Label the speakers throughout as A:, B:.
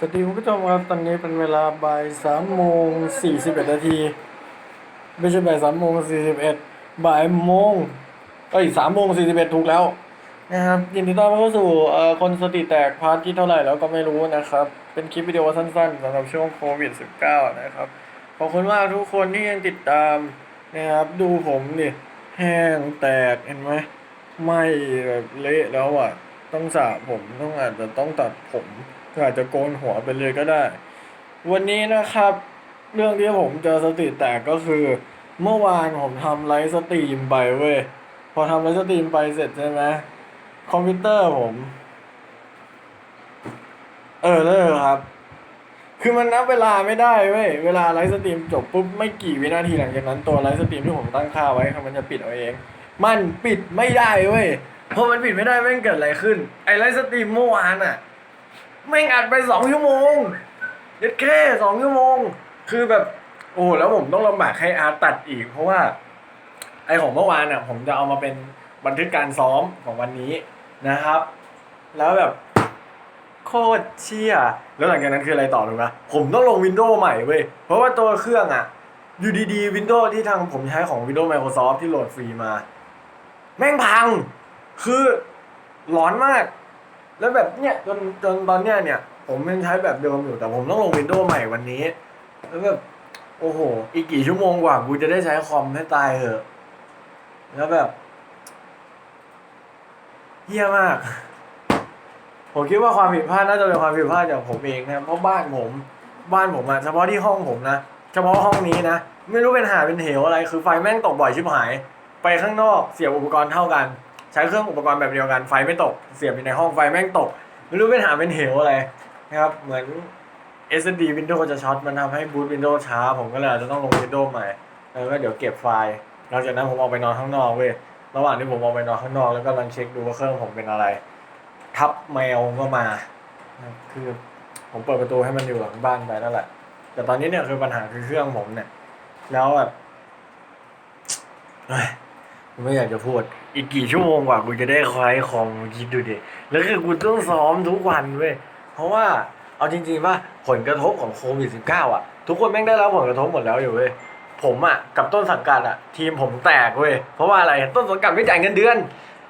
A: สวัสดีคุณผู้ชมครับ ตอนนี้เป็นเวลาบ่ายสามโมงสี่สิบเอ็ดนาทีไม่ใช่บ่ายสามโมงสี่สิบเอ็ดบ่ายโมงเอ้ยสามโมงสี่สิบเอ็ดถูกแล้วนะครับยินดีต้อนรับเข้าสู่เอ่อคนสติแตกพาร์ทที่เท่าไหร่แล้วก็ไม่รู้นะครับ เป็นคลิปวิดีโอสั้นๆสำหรับช่วงโควิด -19 นะครับ ขอบคุณมากทุกคนที่ยังติดตามนะครับ ดูผมนี่แห้งแตกเห็นไหมไหม่แบบเละแล้วอะ ต้องสระผมต้องอาจจะต้องตัดผมอาจจะโกนหัวไปเลยก็ได้ วันนี้นะครับ เรื่องที่ผมเจอสติแตกก็คือ เมื่อวานผมทำไลฟ์สตรีมไปเว้ยพอทำไลฟ์สตรีมไปเสร็จใช่ไหมคอมพิวเตอร์ผม เออเลยครับ คือมันนับเวลาไม่ได้เว้ยเวลาไลฟ์สตรีมจบปุ๊บไม่กี่วินาทีหลังจากนั้นตัวไลฟ์สตรีมที่ผมตั้งค่าไว้มันจะปิดเอาเอง มันปิดไม่ได้เว้ย พอมันปิดไม่ได้แม่งเกิดอะไรขึ้น ไอไลฟ์สตรีมเมื่อวานอะแม่งอัดไปสองชั่วโมงเย็ดแค่สองชั่วโมง คือแบบ โอ้แล้วผมต้องลำบากให้อาร์ตตัดอีก เพราะว่า ไอของเมื่อวานอะผมจะเอามาเป็นบันทึกการซ้อมของวันนี้นะครับ แล้วแบบโคตรเชี่ยแล้วหลังจากนั้นคืออะไรต่อรู้ไหมผมต้องลงวินโดว์ใหม่เว้ย เพราะว่าตัวเครื่องอะอยู่ดีๆวินโดว์ที่ทางผมใช้ของ Windows Microsoft ที่โหลดฟรีมา แม่งพัง คือร้อนมาก แล้วแบบเนี้ยจนจนตอนเนี้ยเนี่ย ผมยังใช้แบบเดิมอยู่แต่ผมต้องลงวินโดว์ใหม่วันนี้ แล้วแบบโอ้โห อีกกี่ชั่วโมงกว่ากูจะได้ใช้คอมให้ตายเหอะ แล้วแบบเฮี้ยมาก ผมคิดว่าความผิดพลาดน่าจะเป็นความผิดพลาดจากผมเองนะ เพราะบ้านผม บ้านผมอะเฉพาะที่ห้องผมนะ เฉพาะห้องนี้นะ ไม่รู้เป็นหาเป็นเหวอะไร คือไฟแม่งตกบ่อยชิบหาย ไปข้างนอกเสียบอุปกรณ์เท่ากัน ใช้เครื่องอุปกรณ์แบบเดียวกันไฟไม่ตก เสียบอยู่ในห้องไฟแม่งตก ไม่รู้เป็นหาเป็นเหวอะไรนะครับ เหมือน SSD Windows จะช็อตมันทำให้บูต Windows ช้า ผมก็เลยจะต้องลง Windows ใหม่ แล้วก็เดี๋ยวเก็บไฟล์หลังจากนั้นผมออกไปนอนข้างนอกเว้ยระหว่างที่ผมออกไปนอนข้างนอกแล้วก็ลังเช็คดูว่าเครื่องผมเป็นอะไร ทับแมวก็มา คือผมเปิดประตูให้มันอยู่หลังบ้านไปนั่นแหละ แต่ตอนนี้เนี่ยคือปัญหาคือเครื่องผมเนี่ย แล้วแบบ ไม่อยากจะพูด อีกกี่ชั่วโมงกว่ากูจะได้คลายคอมคิดดูดิแล้วคือกูต้องซ้อมทุกวันเว้ยเพราะว่าเอาจริงๆว่าผลกระทบของโควิด -19 อะ ทุกคนแม่งได้รับผลกระทบหมดแล้วอยู่เว้ยผมอะกับต้นสังกัดอะ ทีมผมแตกเว้ยเพราะว่าอะไรต้นสังกัดไม่จ่ายเงินเดือน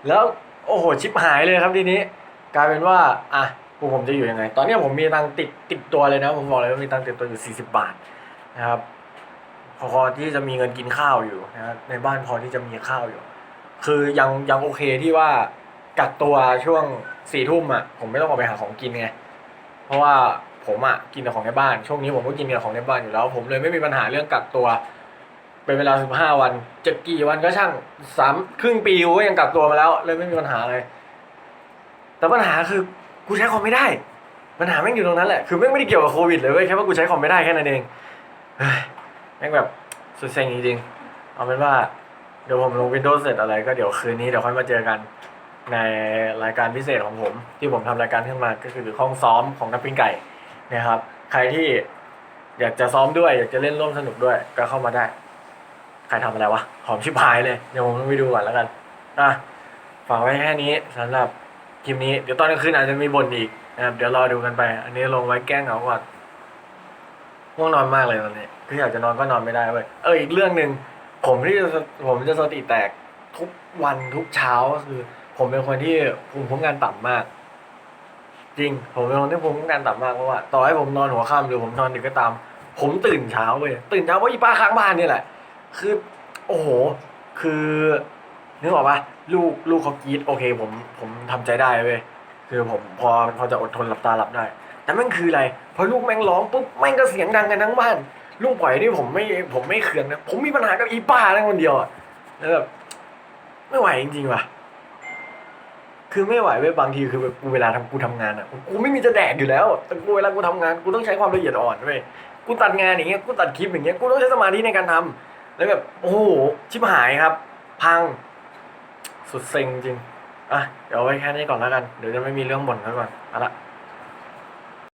A: แล้วโอ้โหชิบหายเลยครับทีนี้กลายเป็นว่าอะพวกผมจะอยู่ยังไง ตอนนี้ผมมีตังติดติดตัวเลยนะ ผมบอกเลยว่ามีตังติดตัวอยู่ 40 บาทนะครับ พอที่จะมีเงินกินข้าวอยู่นะครับในบ้านพอที่จะมีข้าวอยู่ คือยังยังโอเคที่ว่ากักตัวช่วงสี่ทุ่มอะผมไม่ต้องออกไปหาของกินไงเพราะว่าผมอะกินแต่ของในบ้าน ช่วงนี้ผมก็กินแต่ของในบ้านอยู่แล้ว ผมเลยไม่มีปัญหาเรื่องกักตัว เป็นเวลาสิบห้าวันจะกี่วันก็ช่างสามครึ่งปีก็ยังกักตัวมาแล้ว เลยไม่มีปัญหาเลย แต่ปัญหาคือกูใช้คอมไม่ได้ ปัญหาแม่งอยู่ตรงนั้นแหละคือแม่งไม่ได้เกี่ยวกับโควิดเลยเว้ยแค่ว่ากูใช้คอมไม่ได้แค่นั้นเองเฮ้ แม่งแบบสุดเซ็งจริงๆเอาเป็นว่าเดี๋ยวผมลง Windows เสร็จอะไร ก็เดี๋ยวคืนนี้เดี๋ยวค่อยมาเจอกัน ในรายการพิเศษของผม ที่ผมทำรายการขึ้นมาก็คือห้องซ้อมของนักปิ้งไก่นะครับ ใครที่อยากจะซ้อมด้วย อยากจะเล่นร่วมสนุกด้วย ก็เข้ามาได้ ใครทำอะไรวะหอมชิบหายเลยเดี๋ยวผมต้องไปดูก่อนแล้วกันอะฝากไว้แค่นี้สำหรับคลิปนี้เดี๋ยวตอนกลางคืนอาจจะมีบ่นอีกนะครับเดี๋ยวรอดูกันไป อันนี้ลงไว้แกล้งเหงาก่อน ง่วงนอนมากเลยตอนนี้คืออยากจะนอนก็นอนไม่ได้เว้ยเอออีกเรื่องหนึ่งผมที่จะผมจะสติแตกทุกวันทุกเช้าก็คือ ผมเป็นคนที่ภูมิคุ้มกันต่ำมาก จริง ผมเป็นคนที่ภูมิคุ้มกันต่ำมากเพราะว่าต่อให้ผมนอนหัวค่ำหรือผมนอนดึกก็ตาม ผมตื่นเช้าเว้ยตื่นเช้าเพราะอีป้าข้างบ้านนี่แหละ คือ โอ้โห คือนึกออกปะลูกลูกเขากรีดโอเค ผมผมทำใจได้เว้ยคือผมพอพอจะอดทนหลับตาหลับได้ แต่แม่งคืออะไรพอลูกแม่งร้องปุ๊บแม่งก็เสียงดังกันทั้งบ้านลูกปล่อยนี่ผมไม่ผมไม่เคืองนะ ผมมีปัญหากับอีป้านั่นคนเดียวอะแล้วแบบไม่ไหวจริงๆว่ะ คือไม่ไหวเว้ยบางทีคือแบบกูเวลาทำกูทำงานอะกูไม่มีจะแดกอยู่แล้ว แต่กูเวลากูทำงานกูต้องใช้ความละเอียดอ่อนเว้ยกูตัดงานอย่างเงี้ยกูตัดคลิปอย่างเงี้ยกูต้องใช้สมาธิในการทำแล้วแบบโอ้โหชิบหายครับ พัง สุดเซ็งจริงอะเดี๋ยวไว้แค่นี้ก่อนแล้วกันเดี๋ยวจะไม่มีเรื่องบ่นแล้วก่อนเอาละ